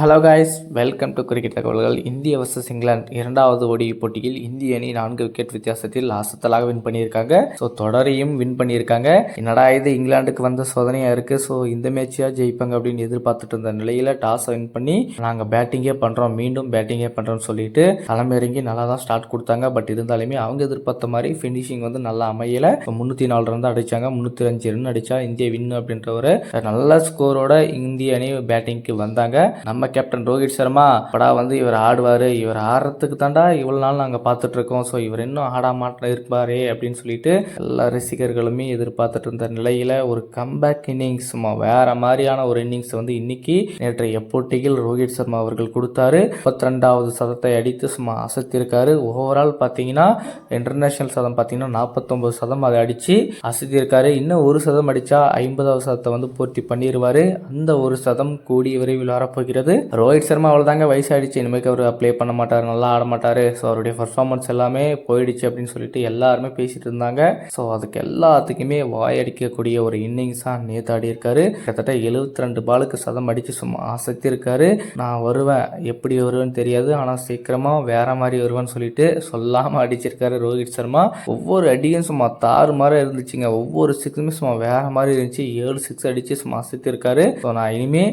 Hello guys welcome to cricket தகவல்கள் இந்திய versus England இரண்டாவது ஓடி போட்டியில் இந்திய அணி நான்கு விக்கெட் வித்தியாசத்தில் அசத்தலாக வின் பண்ணியிருக்காங்க. ஸோ தொடரையும் வின் பண்ணியிருக்காங்க. என்னடா இது? இங்கிலாந்துக்கு வந்த சோதனையாக இருக்குது ஸோ இந்த மேட்சியாக ஜெயிப்பாங்க அப்படின்னு எதிர்பார்த்துட்டு இருந்த நிலையில் டாஸை வின் பண்ணி நாங்கள் பேட்டிங்கே பண்ணுறோம் மீண்டும் பேட்டிங்கே பண்ணுறோம்னு சொல்லிட்டு களமிறங்கி நல்லா தான் ஸ்டார்ட் கொடுத்தாங்க. பட் இருந்தாலுமே அவங்க எதிர்பார்த்த மாதிரி ஃபினிஷிங் வந்து நல்லா அமையலை. முந்நூற்றி நாலு ரன் தான் அடித்தாங்க முந்நூற்றி அஞ்சு ரன் அடித்தா இந்திய வின் அப்படின்ற ஒரு நல்ல ஸ்கோரோட இந்திய அணி பேட்டிங்க்கு வந்தாங்க. நம்ம கேப்டன் ரோஹித் சர்மா படா வந்து இவர் ஆடுவார். இவர் ஆடுறதுக்கு தாண்டா இவ்வளோ நாள் நாங்கள் பார்த்துட்ருக்கோம் ஸோ இவர் இன்னும் ஆட இருப்பாரே அப்படின்னு சொல்லிட்டு எல்லா ரசிகர்களுமே எதிர்பார்த்துட்டு இருந்த நிலையில் ஒரு கம்பேக் இன்னிங்ஸ் வேற மாதிரியான ஒரு இன்னிங்ஸ் வந்து இன்னைக்கு நேற்றைய போட்டியில் ரோஹித் சர்மா அவர்கள் கொடுத்தாரு. முப்பத்தி ரெண்டாவது சதத்தை அடித்து சும்மா அசத்திருக்காரு. ஓவரால் பார்த்தீங்கன்னா இன்டர்நேஷனல் சதம் பார்த்தீங்கன்னா நாற்பத்தொம்பது சதம் அதை அடித்து அசத்திருக்காரு. இன்னும் ஒரு சதம் அடித்தா ஐம்பதாவது சதத்தை வந்து பூர்த்தி பண்ணிடுவார் அந்த ஒரு சதம் கூடிய விரைவில் வரப்போகிறது. ரோஹித் சர்மா அவ்வளோதாங்க வயசாகிடுச்சு இனிமேல் அவர் ப்ளே பண்ண மாட்டார் நல்லா ஆட மாட்டார். ஸோ அவருடைய பர்ஃபார்மன்ஸ் எல்லாமே போயிடுச்சு அப்படின்னு சொல்லிட்டு எல்லாருமே பேசிட்டு இருந்தாங்க. ஸோ அதுக்கு எல்லாத்துக்குமே வாயடிக்கக்கூடிய ஒரு இன்னிங்ஸாக நேற்று ஆடி இருக்காரு. கிட்டத்தட்ட எழுபத்தி ரெண்டு பாலுக்கு சதம் அடித்து சும்மா ஆசத்திருக்காரு நான் வருவேன் எப்படி வருவேன்னு தெரியாது. ஆனால் சீக்கிரமாக வேற மாதிரி வருவேன்னு சொல்லிட்டு சொல்லாமல் அடிச்சிருக்காரு ரோஹித் சர்மா. ஒவ்வொரு அடியும் சும்மா தாறு மாதிரி இருந்துச்சுங்க. ஒவ்வொரு சிக்ஸுமே சும்மா வேற மாதிரி இருந்துச்சு. ஏழு சிக்ஸ் அடித்து சும்மா அசத்திருக்காரு ஸோ நான் இனிமேல்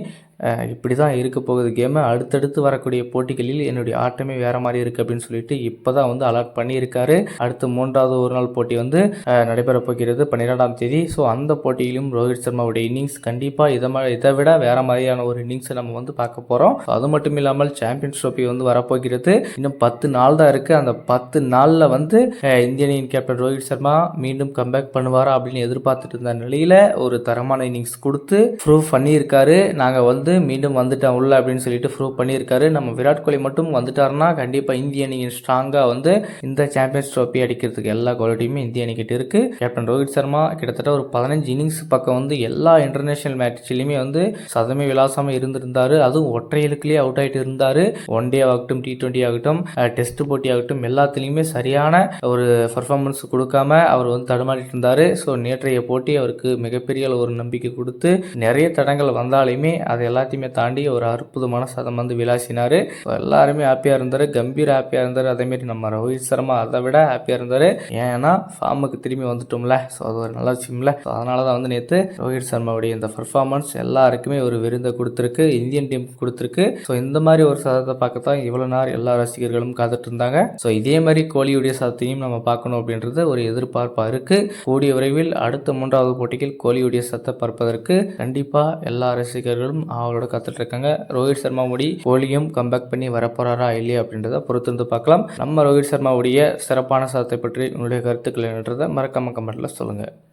இப்படி தான் இருக்க போகுது கேமு. அடுத்தடுத்து வரக்கூடிய போட்டிகளில் என்னுடைய ஆட்டமே வேறு மாதிரி இருக்குது அப்படின்னு சொல்லிட்டு இப்போ தான் வந்து அலர்ட் பண்ணியிருக்காரு. அடுத்து மூன்றாவது ஒரு நாள் போட்டி வந்து நடைபெற போகிறது பன்னிரெண்டாம் தேதி. ஸோ அந்த போட்டியிலும் ரோஹித் சர்மாவுடைய இன்னிங்ஸ் கண்டிப்பாக இதை மாதிரி இதை விட வேறு மாதிரியான ஒரு இன்னிங்ஸை நம்ம வந்து பார்க்க போகிறோம் அது மட்டும் இல்லாமல் சாம்பியன்ஸ் ட்ரோஃபி வந்து வரப்போகிறது. இன்னும் பத்து நாள் தான் இருக்குது அந்த பத்து நாளில் வந்து இந்திய அணியின் கேப்டன் ரோஹித் சர்மா மீண்டும் கம்பேக் பண்ணுவாரா அப்படின்னு எதிர்பார்த்துட்டு இருந்த நிலையில் ஒரு தரமான இன்னிங்ஸ் கொடுத்து ப்ரூவ் பண்ணியிருக்காரு. நாங்கள் வந்து வந்து மீண்டும் வந்துட்டேன் உள்ள அப்படின்னு சொல்லிட்டு ப்ரூவ் பண்ணியிருக்காரு. நம்ம விராட் கோலி மட்டும் வந்துட்டாருன்னா கண்டிப்பாக இந்திய அணியின் ஸ்ட்ராங்காக வந்து இந்த சாம்பியன்ஸ் ட்ரோஃபி அடிக்கிறதுக்கு எல்லா குவாலிட்டியுமே இந்திய அணிக்கிட்ட இருக்குது கேப்டன் ரோஹித் சர்மா கிட்டத்தட்ட ஒரு பதினஞ்சு இன்னிங்ஸ் பக்கம் வந்து எல்லா இன்டர்நேஷனல் மேட்ச்லையுமே வந்து சதமே விலாசமாக இருந்திருந்தார். அதுவும் ஒற்றையிலுக்குலேயே அவுட் ஆகிட்டு இருந்தார். ஒன் டே ஆகட்டும் டி ட்வெண்ட்டி ஆகட்டும் டெஸ்ட் போட்டி ஆகட்டும் எல்லாத்துலேயுமே சரியான ஒரு பர்ஃபார்மன்ஸ் கொடுக்காம அவர் வந்து தடுமாறிட்டு இருந்தார். ஸோ நேற்றைய போட்டி அவருக்கு மிகப்பெரிய ஒரு நம்பிக்கை கொடுத்து நிறைய தடங்கள் வந்தாலுமே அதை எல்லாத்தையுமே தாண்டி ஒரு அற்புதமான சதம் வந்து விளாசினார். எல்லாருமே ஹாப்பியாக இருந்தார். கம்பீர் ஹாப்பியாக இருந்தார். அதேமாரி நம்ம ரோஹித் சர்மா அதை விட ஹாப்பியாக இருந்தார். ஏன்னா ஃபார்முக்கு திரும்பி வந்துட்டோம்ல. ஸோ அது ஒரு நல்ல விஷயம்ல. ஸோ அதனால தான் வந்து நேற்று ரோஹித் சர்மாவுடைய இந்த பர்ஃபார்மன்ஸ் எல்லாருக்குமே ஒரு விருந்தை கொடுத்துருக்கு. இந்தியன் டீம் கொடுத்துருக்கு. ஸோ இந்த மாதிரி ஒரு சதத்தை பார்க்க தான் இவ்வளோ நேரம் எல்லா ரசிகர்களும் காத்துட்டு இருந்தாங்க. ஸோ இதே மாதிரி கோலியுடைய சதத்தையும் நம்ம பார்க்கணும் அப்படின்றது ஒரு எதிர்பார்ப்பாக இருக்குது கூடிய விரைவில் அடுத்த மூன்றாவது போட்டியில் கோலியுடைய சத்தை பார்ப்பதற்கு கண்டிப்பாக எல்லா ரசிகர்களும் அவளோட கற்றுட்டு இருக்காங்க ரோஹித் சர்மா முடி கோலியும் கம்பேக் பண்ணி வரப்போறாரா இல்லையா அப்படின்றத பொறுத்து பார்க்கலாம். நம்ம ரோஹித் சர்மாவுடைய சிறப்பான சாதத்தை பற்றி உங்களுடைய கருத்துக்கள் என்னன்றதை மறக்காம கமெண்ட்ல சொல்லுங்கள்